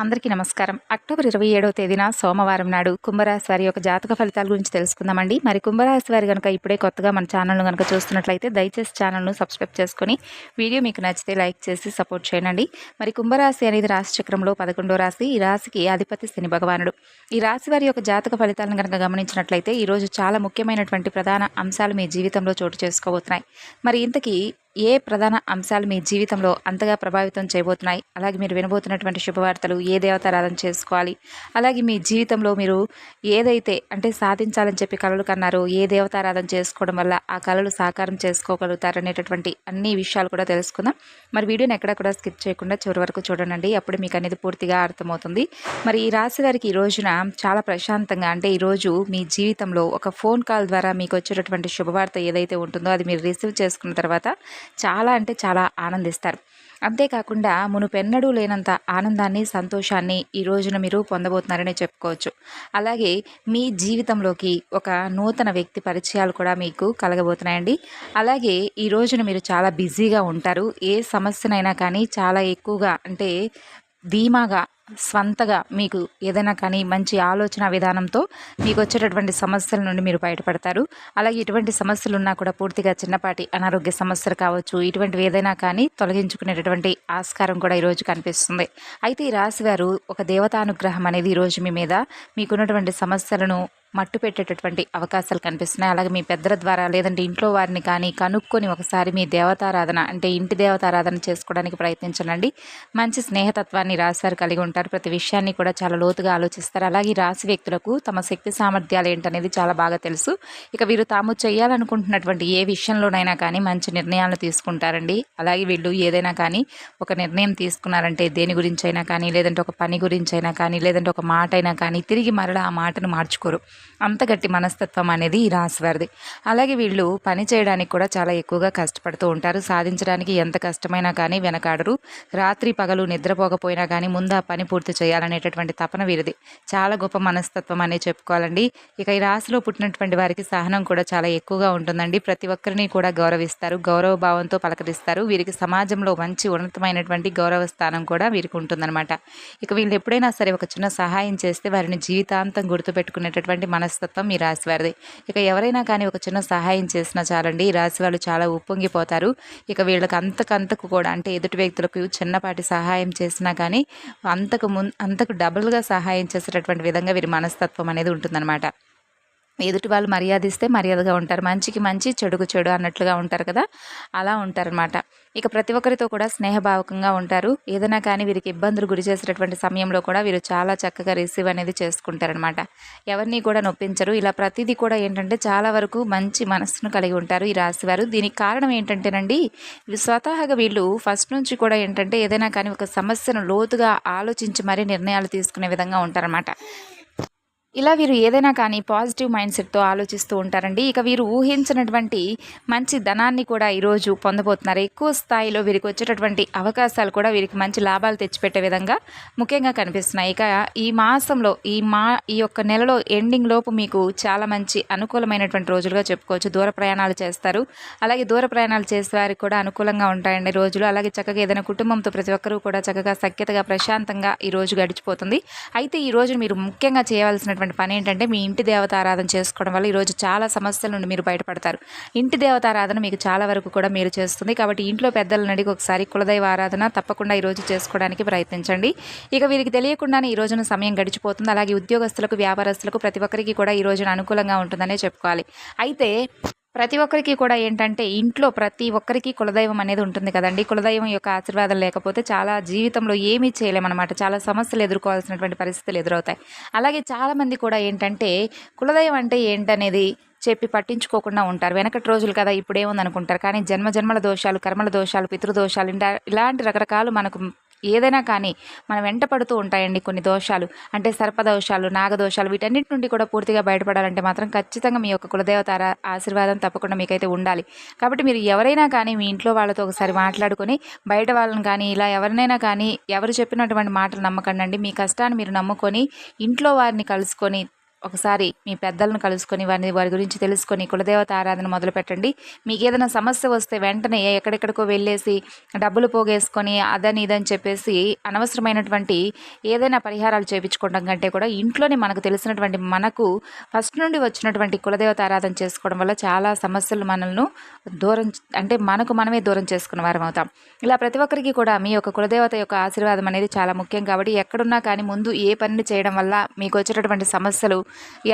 అందరికీ నమస్కారం. అక్టోబర్ ఇరవై ఏడవ తేదీన సోమవారం నాడు కుంభరాశి వారి యొక్క జాతక ఫలితాల గురించి తెలుసుకుందామండి. మరి కుంభరాశి వారి కనుక ఇప్పుడే కొత్తగా మన ఛానల్ను కనుక చూస్తున్నట్లయితే దయచేసి ఛానల్ను సబ్స్క్రైబ్ చేసుకొని వీడియో మీకు నచ్చితే లైక్ చేసి సపోర్ట్ చేయండి. మరి కుంభరాశి అనేది రాశి చక్రంలో పదకొండో రాశి. ఈ రాశికి అధిపతి శని భగవానుడు. ఈ రాశి వారి యొక్క జాతక ఫలితాలను కనుక గమనించినట్లయితే ఈరోజు చాలా ముఖ్యమైనటువంటి ప్రధాన అంశాలు మీ జీవితంలో చోటు చేసుకోబోతున్నాయి. మరి ఇంతకీ ఏ ప్రధాన అంశాలు మీ జీవితంలో అంతగా ప్రభావితం చేయబోతున్నాయి? అలాగే మీరు వినబోతున్నటువంటి శుభవార్తలు ఏ దేవతారాధన చేసుకోవాలి? అలాగే మీ జీవితంలో మీరు ఏదైతే అంటే సాధించాలని చెప్పి కళలు కన్నారో ఏ దేవతారాధన చేసుకోవడం వల్ల ఆ కళలు సాకారం చేసుకోగలుగుతారనేటటువంటి అన్ని విషయాలు కూడా తెలుసుకుందాం. మరి వీడియోని ఎక్కడ కూడా స్కిప్ చేయకుండా చివరి వరకు చూడండి. అప్పుడు మీకు అనేది పూర్తిగా అర్థమవుతుంది. మరి ఈ రాశి వారికి ఈ రోజున చాలా ప్రశాంతంగా అంటే ఈరోజు మీ జీవితంలో ఒక ఫోన్ కాల్ ద్వారా మీకు వచ్చేటటువంటి శుభవార్త ఏదైతే ఉంటుందో అది మీరు రిసీవ్ చేసుకున్న తర్వాత చాలా అంటే చాలా ఆనందిస్తారు. అంతేకాకుండా మునుపెన్నడూ లేనంత ఆనందాన్ని సంతోషాన్ని ఈ రోజున మీరు పొందబోతున్నారని చెప్పుకోవచ్చు. అలాగే మీ జీవితంలోకి ఒక నూతన వ్యక్తి పరిచయాలు కూడా మీకు కలగబోతున్నాయండి. అలాగే ఈ రోజున మీరు చాలా బిజీగా ఉంటారు. ఏ సమస్యనైనా కానీ చాలా ఎక్కువగా అంటే ధీమాగా స్వంతగా మీకు ఏదైనా కానీ మంచి ఆలోచన విధానంతో మీకు వచ్చేటటువంటి సమస్యల నుండి మీరు బయటపడతారు. అలాగే ఇటువంటి సమస్యలు ఉన్నా కూడా పూర్తిగా చిన్నపాటి అనారోగ్య సమస్యలు కావచ్చు ఇటువంటివి ఏదైనా కానీ తొలగించుకునేటటువంటి ఆస్కారం కూడా ఈరోజు కనిపిస్తుంది. అయితే ఈ రాశివారు ఒక దేవతానుగ్రహం అనేది ఈరోజు మీ మీద మీకున్నటువంటి సమస్యలను మట్టు పెట్టేటటువంటి అవకాశాలు కనిపిస్తున్నాయి. అలాగే మీ పెద్దల ద్వారా లేదంటే ఇంట్లో వారిని కానీ కనుక్కొని ఒకసారి మీ దేవతారాధన అంటే ఇంటి దేవతారాధన చేసుకోవడానికి ప్రయత్నించండి. మంచి స్నేహతత్వాన్ని రాశివారు కలిగి ఉంటారు. ప్రతి విషయాన్ని కూడా చాలా లోతుగా ఆలోచిస్తారు. అలాగే రాశి వ్యక్తులకు తమ శక్తి సామర్థ్యాలు ఏంటనేది చాలా బాగా తెలుసు. ఇక వీరు తాము చేయాలనుకుంటున్నటువంటి ఏ విషయంలోనైనా కానీ మంచి నిర్ణయాలు తీసుకుంటారండి. అలాగే వీళ్ళు ఏదైనా కానీ ఒక నిర్ణయం తీసుకున్నారంటే దేని గురించి అయినా కానీ లేదంటే ఒక పని గురించి అయినా కానీ లేదంటే ఒక మాట అయినా కానీ తిరిగి మరలా ఆ మాటను మార్చుకోరు. అంత గట్టి మనస్తత్వం అనేది ఈ రాశివారిది అలాగే వీళ్ళు పని చేయడానికి కూడా చాలా ఎక్కువగా కష్టపడుతూ ఉంటారు. సాధించడానికి ఎంత కష్టమైనా కానీ వెనకాడరు. రాత్రి పగలు నిద్రపోకపోయినా కానీ ముందు ఆ పని పూర్తి చేయాలనేటటువంటి తపన వీరిది. చాలా గొప్ప మనస్తత్వం అనే చెప్పుకోవాలండి. ఇక ఈ రాశిలో పుట్టినటువంటి వారికి సహనం కూడా చాలా ఎక్కువగా ఉంటుందండి. ప్రతి ఒక్కరిని కూడా గౌరవిస్తారు. గౌరవ భావంతో పలకరిస్తారు. వీరికి సమాజంలో మంచి ఉన్నతమైనటువంటి గౌరవ స్థానం కూడా వీరికి ఉంటుందన్నమాట. ఇక వీళ్ళు ఎప్పుడైనా సరే ఒక చిన్న సహాయం చేస్తే వారిని జీవితాంతం గుర్తుపెట్టుకునేటటువంటి మనస్తత్వం ఈ రాశి వారిది. ఇక ఎవరైనా కానీ ఒక చిన్న సహాయం చేసినా చాలండి. ఈ రాశి వాళ్ళు చాలా ఉప్పొంగిపోతారు. ఇక వీళ్ళకి అంతకంతకు కూడా అంటే ఎదుటి వ్యక్తులకు చిన్నపాటి సహాయం చేసినా కానీ అంతకు ముందు అంతకు డబుల్గా సహాయం చేసేటటువంటి విధంగా వీరి మనస్తత్వం అనేది ఉంటుందన్నమాట. ఎదుటి వాళ్ళు మర్యాద ఇస్తే మర్యాదగా ఉంటారు. మంచికి మంచి చెడుకు చెడు అన్నట్లుగా ఉంటారు కదా? అలా ఉంటారనమాట ఇక ప్రతి ఒక్కరితో కూడా స్నేహభావకంగా ఉంటారు. ఏదైనా కానీ వీరికి ఇబ్బందులు గురి చేసేటటువంటి సమయంలో కూడా వీరు చాలా చక్కగా రిసీవ్ అనేది చేసుకుంటారనమాట ఎవరిని కూడా నొప్పించరు. ఇలా ప్రతిదీ కూడా ఏంటంటే చాలా వరకు మంచి మనస్సును కలిగి ఉంటారు ఈ రాశివారు. దీనికి కారణం ఏంటంటేనండి స్వతహాగా వీళ్ళు ఫస్ట్ నుంచి కూడా ఏంటంటే ఏదైనా కానీ ఒక సమస్యను లోతుగా ఆలోచించి మరీ నిర్ణయాలు తీసుకునే విధంగా ఉంటారనమాట ఇలా వీరు ఏదైనా కానీ పాజిటివ్ మైండ్ సెట్తో ఆలోచిస్తూ ఉంటారండి. ఇక వీరు ఊహించినటువంటి మంచి ధనాన్ని కూడా ఈరోజు పొందబోతున్నారు. ఎక్కువ స్థాయిలో వీరికి వచ్చేటటువంటి అవకాశాలు కూడా వీరికి మంచి లాభాలు తెచ్చిపెట్టే విధంగా ముఖ్యంగా కనిపిస్తున్నాయి. ఇక ఈ మాసంలో ఈ మా ఈ యొక్క నెలలో ఎండింగ్ లోపు మీకు చాలా మంచి అనుకూలమైనటువంటి రోజులుగా చెప్పుకోవచ్చు. దూర ప్రయాణాలు చేస్తారు. అలాగే దూర ప్రయాణాలు చేసే వారికి కూడా అనుకూలంగా ఉంటాయండి రోజులు. అలాగే చక్కగా ఏదైనా కుటుంబంతో ప్రతి ఒక్కరూ కూడా చక్కగా సఖ్యతగా ప్రశాంతంగా ఈ రోజు గడిచిపోతుంది. అయితే ఈ రోజు మీరు ముఖ్యంగా చేయవలసిన చేయవలసినటువంటి పని ఏంటంటే మీ ఇంటి దేవతారాధన చేసుకోవడం వల్ల ఈరోజు చాలా సమస్యల నుండి మీరు బయటపడతారు. ఇంటి దేవత ఆరాధన మీకు చాలా వరకు కూడా మీరు చేస్తుంది. కాబట్టి ఇంట్లో పెద్దలను అడిగి ఒకసారి కులదైవ ఆరాధన తప్పకుండా ఈరోజు చేసుకోవడానికి ప్రయత్నించండి. ఇక వీరికి తెలియకుండానే ఈ రోజున సమయం గడిచిపోతుంది. అలాగే ఉద్యోగస్తులకు వ్యాపారస్తులకు ప్రతి ఒక్కరికి కూడా ఈ రోజున అనుకూలంగా ఉంటుందనే చెప్పుకోవాలి. అయితే ప్రతి ఒక్కరికి కూడా ఏంటంటే ఇంట్లో ప్రతి ఒక్కరికి కులదైవం అనేది ఉంటుంది కదండి. కులదైవం యొక్క ఆశీర్వాదం లేకపోతే చాలా జీవితంలో ఏమీ చేయలేమన్నమాట. చాలా సమస్యలు ఎదుర్కోవాల్సినటువంటి పరిస్థితులు ఎదురవుతాయి. అలాగే చాలామంది కూడా ఏంటంటే కులదైవం అంటే ఏంటనేది చెప్పి పట్టించుకోకుండా ఉంటారు. వెనకటి రోజులు కదా ఇప్పుడేముంది అనుకుంటారు కానీ జన్మ జన్మల దోషాలు కర్మల దోషాలు పితృదోషాలు ఇలాంటి రకరకాలు మనకు ఏదైనా కానీ మనం వెంట పడుతూ ఉంటాయండి కొన్ని దోషాలు. అంటే సర్పదోషాలు నాగదోషాలు వీటన్నిటి నుండి కూడా పూర్తిగా బయటపడాలంటే మాత్రం ఖచ్చితంగా మీ యొక్క కులదేవత ఆశీర్వాదం తప్పకుండా మీకైతే ఉండాలి. కాబట్టి మీరు ఎవరైనా కానీ మీ ఇంట్లో వాళ్ళతో ఒకసారి మాట్లాడుకొని బయట వాళ్ళని కానీ ఇలా ఎవరినైనా కానీ ఎవరు చెప్పినటువంటి మాటలు నమ్మకండి మీ కష్టాన్ని మీరు నమ్ముకొని ఇంట్లో వారిని కలుసుకొని ఒకసారి మీ పెద్దలను కలుసుకొని వారిని వారి గురించి తెలుసుకొని కులదేవత ఆరాధన మొదలు పెట్టండి మీకు ఏదైనా సమస్య వస్తే వెంటనే ఎక్కడెక్కడికో వెళ్ళేసి డబ్బులు పోగేసుకొని అదని ఇదని చెప్పేసి అనవసరమైనటువంటి ఏదైనా పరిహారాలు చేయించుకోవడం కంటే కూడా ఇంట్లోనే మనకు తెలిసినటువంటి మనకు ఫస్ట్ నుండి వచ్చినటువంటి కులదేవత ఆరాధన చేసుకోవడం వల్ల చాలా సమస్యలు మనల్ని దూరం అంటే మనకు మనమే దూరం చేసుకున్న వారం అవుతాం. ఇలా ప్రతి ఒక్కరికి కూడా మీ యొక్క కులదేవత యొక్క ఆశీర్వాదం అనేది చాలా ముఖ్యం కాబట్టి ఎక్కడున్నా కానీ ముందు ఏ పనిని చేయడం వల్ల మీకు వచ్చేటటువంటి సమస్యలు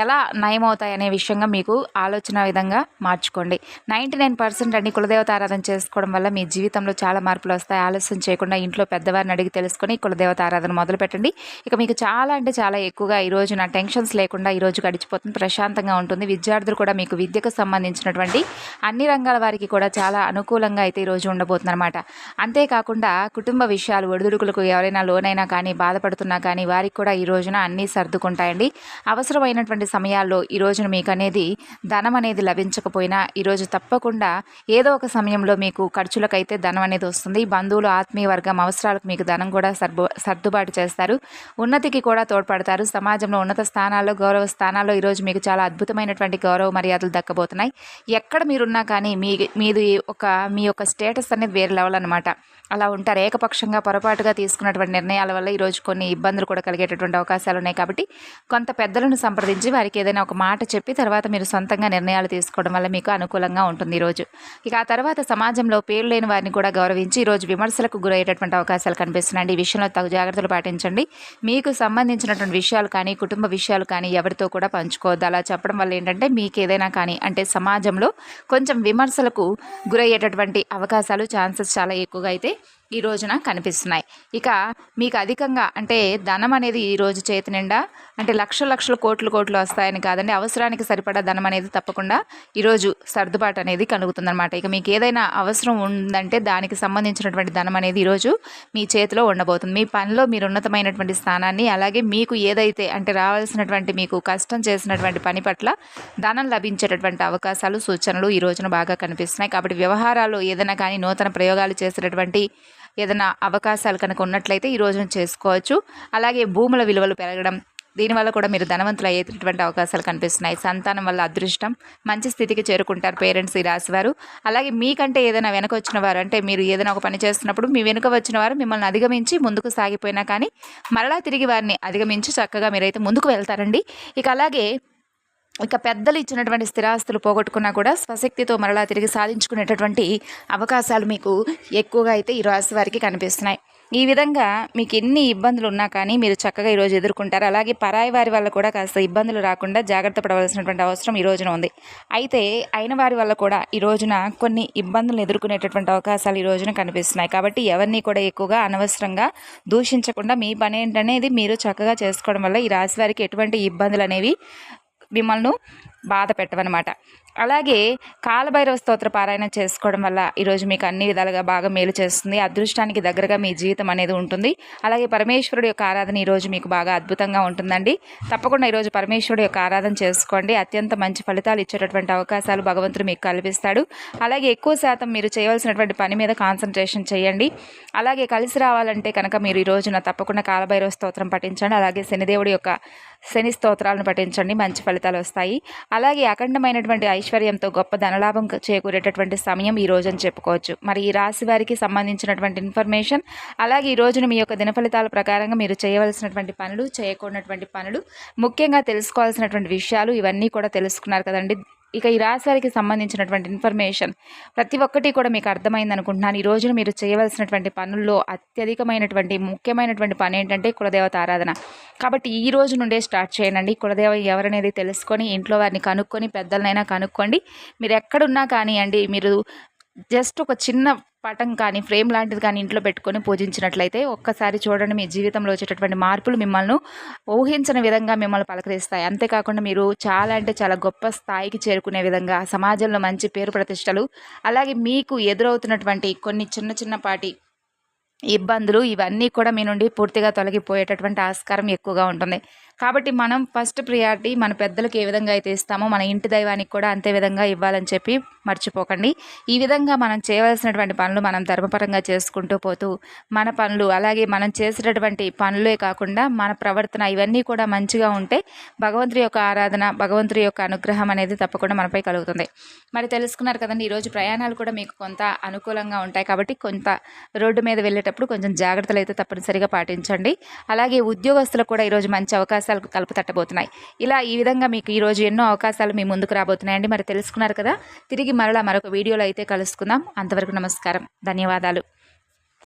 ఎలా నయమవుతాయి అనే విషయంగా మీకు ఆలోచన విధంగా మార్చుకోండి. నైంటీ నైన్ పర్సెంట్ అన్ని కులదేవత ఆరాధన చేసుకోవడం వల్ల మీ జీవితంలో చాలా మార్పులు వస్తాయి. ఆలస్యం చేయకుండా ఇంట్లో పెద్దవారిని అడిగి తెలుసుకొని కులదేవత ఆరాధన మొదలు పెట్టండి. ఇక మీకు చాలా అంటే చాలా ఎక్కువగా ఈ రోజు నా టెన్షన్స్ లేకుండా ఈరోజు గడిచిపోతుంది. ప్రశాంతంగా ఉంటుంది. విద్యార్థులు కూడా మీకు విద్యకు సంబంధించినటువంటి అన్ని రంగాల వారికి కూడా చాలా అనుకూలంగా అయితే ఈరోజు ఉండబోతుందన్నమాట. అంతేకాకుండా కుటుంబ విషయాలు ఒడిదుడుకులకు ఎవరైనా లోనైనా కానీ బాధపడుతున్నా కానీ వారికి కూడా ఈ రోజున అన్నీ సర్దుకుంటాయండి. అవసరం అవసరమైనటువంటి సమయాల్లో ఈ రోజున మీకు అనేది ధనం అనేది లభించకపోయినా ఈరోజు తప్పకుండా ఏదో ఒక సమయంలో మీకు ఖర్చులకైతే ధనం అనేది వస్తుంది. బంధువులు ఆత్మీయ వర్గం అవసరాలకు మీకు ధనం కూడా సర్బు సర్దుబాటు చేస్తారు. ఉన్నతికి కూడా తోడ్పడతారు. సమాజంలో ఉన్నత స్థానాల్లో గౌరవ స్థానాల్లో ఈరోజు మీకు చాలా అద్భుతమైనటువంటి గౌరవ మర్యాదలు దక్కబోతున్నాయి. ఎక్కడ మీరున్నా కానీ మీ మీది ఒక మీ యొక్క స్టేటస్ అనేది వేరే లెవెల్ అనమాట అలా ఉంటారు. ఏకపక్షంగా పొరపాటుగా తీసుకున్నటువంటి నిర్ణయాల వల్ల ఈరోజు కొన్ని ఇబ్బందులు కూడా కలిగేటటువంటి అవకాశాలు ఉన్నాయి. కాబట్టి కొంత పెద్దలను సంప్రదించి వారికి ఏదైనా ఒక మాట చెప్పి తర్వాత మీరు సొంతంగా నిర్ణయాలు తీసుకోవడం వల్ల మీకు అనుకూలంగా ఉంటుంది ఈరోజు ఇక ఆ తర్వాత సమాజంలో పేరు లేని వారిని కూడా గౌరవించి ఈరోజు విమర్శలకు గురయ్యేటటువంటి అవకాశాలు కనిపిస్తున్నాయి ఈ విషయంలో తగు జాగ్రత్తలు పాటించండి. మీకు సంబంధించినటువంటి విషయాలు కానీ కుటుంబ విషయాలు కానీ ఎవరితో కూడా పంచుకోవద్దు. అలా చెప్పడం వల్ల ఏంటంటే మీకు ఏదైనా కానీ అంటే సమాజంలో కొంచెం విమర్శలకు గురయ్యేటటువంటి అవకాశాలు ఛాన్సెస్ చాలా ఎక్కువగా అయితే ఈ రోజున కనిపిస్తున్నాయి. ఇక మీకు అధికంగా అంటే ధనం అనేది ఈ రోజు చేతి నిండా అంటే లక్షల లక్షల కోట్లు కోట్లు వస్తాయని కాదండి అవసరానికి సరిపడా ధనం అనేది తప్పకుండా ఈరోజు సర్దుబాటు అనేది కలుగుతుందన్నమాట. ఇక మీకు ఏదైనా అవసరం ఉందంటే దానికి సంబంధించినటువంటి ధనం అనేది ఈరోజు మీ చేతిలో ఉండబోతుంది. మీ పనిలో మీరు ఉన్నతమైనటువంటి స్థానాన్ని అలాగే మీకు ఏదైతే అంటే రావాల్సినటువంటి మీకు కష్టం చేసినటువంటి పని పట్ల ధనం లభించేటటువంటి అవకాశాలు సూచనలు ఈ రోజున బాగా కనిపిస్తున్నాయి. కాబట్టి వ్యవహారాలు ఏదైనా కానీ నూతన ప్రయోగాలు చేసేటటువంటి ఏదైనా అవకాశాలు కనుక ఉన్నట్లయితే ఈ రోజున చేసుకోవచ్చు. అలాగే భూముల విలువలు పెరగడం దీనివల్ల కూడా మీరు ధనవంతులు అయ్యేటటువంటి అవకాశాలు కనిపిస్తున్నాయి. సంతానం వల్ల అదృష్టం మంచి స్థితికి చేరుకుంటారు పేరెంట్స్ ఈ రాశివారు అలాగే మీకంటే ఏదైనా వెనక వచ్చిన వారు అంటే మీరు ఏదైనా ఒక పని చేస్తున్నప్పుడు మీ వెనుక వచ్చిన వారు మిమ్మల్ని అధిగమించి ముందుకు సాగిపోయినా కానీ మరలా తిరిగి వారిని అధిగమించి చక్కగా మీరైతే ముందుకు వెళ్తారండి. ఇక అలాగే ఇక పెద్దలు ఇచ్చినటువంటి స్థిరాస్తులు పోగొట్టుకున్నా కూడా స్వశక్తితో మరలా తిరిగి సాధించుకునేటటువంటి అవకాశాలు మీకు ఎక్కువగా అయితే ఈ రాశి వారికి కనిపిస్తున్నాయి. ఈ విధంగా మీకు ఎన్ని ఇబ్బందులు ఉన్నా కానీ మీరు చక్కగా ఈరోజు ఎదుర్కొంటారు. అలాగే పరాయి వారి వల్ల కూడా కాస్త ఇబ్బందులు రాకుండా జాగ్రత్త పడవలసినటువంటి అవసరం ఈ రోజున ఉంది. అయితే అయిన వారి వల్ల కూడా ఈ రోజున కొన్ని ఇబ్బందులు ఎదుర్కొనేటటువంటి అవకాశాలు ఈ రోజున కనిపిస్తున్నాయి. కాబట్టి ఎవరిని కూడా ఎక్కువగా అనవసరంగా దూషించకుండా మీ పని ఏంటనేది మీరు చక్కగా చేసుకోవడం వల్ల ఈ రాశి వారికి ఎటువంటి ఇబ్బందులు అనేవి మిమ్మల్ని బాధ పెట్టవన్నమాట. అలాగే కాలభైరవ స్తోత్ర పారాయణం చేసుకోవడం వల్ల ఈరోజు మీకు అన్ని విధాలుగా బాగా మేలు చేస్తుంది. అదృష్టానికి దగ్గరగా మీ జీవితం అనేది ఉంటుంది. అలాగే పరమేశ్వరుడు యొక్క ఆరాధన ఈరోజు మీకు బాగా అద్భుతంగా ఉంటుందండి. తప్పకుండా ఈరోజు పరమేశ్వరుడు యొక్క ఆరాధన చేసుకోండి. అత్యంత మంచి ఫలితాలు ఇచ్చేటటువంటి అవకాశాలు భగవంతుడు మీకు కల్పిస్తాడు. అలాగే ఎక్కువ శాతం మీరు చేయవలసినటువంటి పని మీద కాన్సన్ట్రేషన్ చేయండి. అలాగే కలిసి రావాలంటే కనుక మీరు ఈరోజున తప్పకుండా కాలభైరవ స్తోత్రం పఠించండి. అలాగే శనిదేవుడి యొక్క శని స్తోత్రాలను పఠించండి మంచి ఫలితాలు వస్తాయి. అలాగే అఖండమైనటువంటి ఐశ్వర్యంతో గొప్ప ధనలాభం చేకూరేటటువంటి సమయం ఈ రోజు అని చెప్పుకోవచ్చు. మరి ఈ రాశి వారికి సంబంధించినటువంటి ఇన్ఫర్మేషన్ అలాగే ఈ రోజున మీ యొక్క దిన ఫలితాల ప్రకారంగా మీరు చేయవలసినటువంటి పనులు చేయకూడనటువంటి పనులు ముఖ్యంగా తెలుసుకోవాల్సినటువంటి విషయాలు ఇవన్నీ కూడా తెలుసుకున్నారు కదండి. ఇక ఈ రాశి వారికి సంబంధించినటువంటి ఇన్ఫర్మేషన్ ప్రతి ఒక్కటి కూడా మీకు అర్థమైంది అనుకుంటున్నాను. ఈ రోజున మీరు చేయవలసినటువంటి పనుల్లో అత్యధికమైనటువంటి ముఖ్యమైనటువంటి పని ఏంటంటే కులదేవత ఆరాధన. కాబట్టి ఈ రోజు నుండే స్టార్ట్ చేయండి. కులదేవ ఎవరనేది తెలుసుకొని ఇంట్లో వారిని కనుక్కొని పెద్దలనైనా కనుక్కోండి. మీరు ఎక్కడున్నా కానివ్వండి మీరు జస్ట్ ఒక చిన్న పటం కానీ ఫ్రేమ్ లాంటిది కానీ ఇంట్లో పెట్టుకొని పూజించినట్లయితే ఒక్కసారి చూడండి మీ జీవితంలో వచ్చేటటువంటి మార్పులు మిమ్మల్ని ఊహించిన విధంగా మిమ్మల్ని పలకరిస్తాయి. అంతేకాకుండా మీరు చాలా అంటే చాలా గొప్ప స్థాయికి చేరుకునే విధంగా సమాజంలో మంచి పేరు ప్రతిష్టలు అలాగే మీకు ఎదురవుతున్నటువంటి కొన్ని చిన్న చిన్నపాటి ఇబ్బందులు ఇవన్నీ కూడా మీ నుండి పూర్తిగా తొలగిపోయేటటువంటి ఆస్కారం ఎక్కువగా ఉంటుంది. కాబట్టి మనం ఫస్ట్ ప్రియారిటీ మన పెద్దలకు ఏ విధంగా అయితే ఇస్తామో మన ఇంటి దైవానికి కూడా అంతే విధంగా ఇవ్వాలని చెప్పి మర్చిపోకండి. ఈ విధంగా మనం చేయవలసినటువంటి పనులు మనం ధర్మపరంగా చేసుకుంటూ పోతూ మన పనులు అలాగే మనం చేసేటటువంటి పనులే కాకుండా మన ప్రవర్తన ఇవన్నీ కూడా మంచిగా ఉంటే భగవంతుడి యొక్క ఆరాధన భగవంతుడి యొక్క అనుగ్రహం అనేది తప్పకుండా మనపై కలుగుతుంది. మరి తెలుసుకున్నారు కదండి ఈరోజు ప్రయాణాలు కూడా మీకు కొంత అనుకూలంగా ఉంటాయి కాబట్టి కొంత రోడ్డు మీద వెళ్ళేటప్పుడు కొంచెం జాగ్రత్తలు అయితే తప్పనిసరిగా పాటించండి. అలాగే ఉద్యోగస్తులకు కూడా ఈరోజు మంచి అవకాశం అవకాశాలు కలుపు తట్టబోతున్నాయి. ఇలా ఈ విధంగా మీకు ఈరోజు ఎన్నో అవకాశాలు మీ ముందుకు రాబోతున్నాయండి. మరి తెలుసుకున్నారు కదా. తిరిగి మరలా మరొక వీడియోలో అయితే కలుసుకుందాం. అంతవరకు నమస్కారం. ధన్యవాదాలు.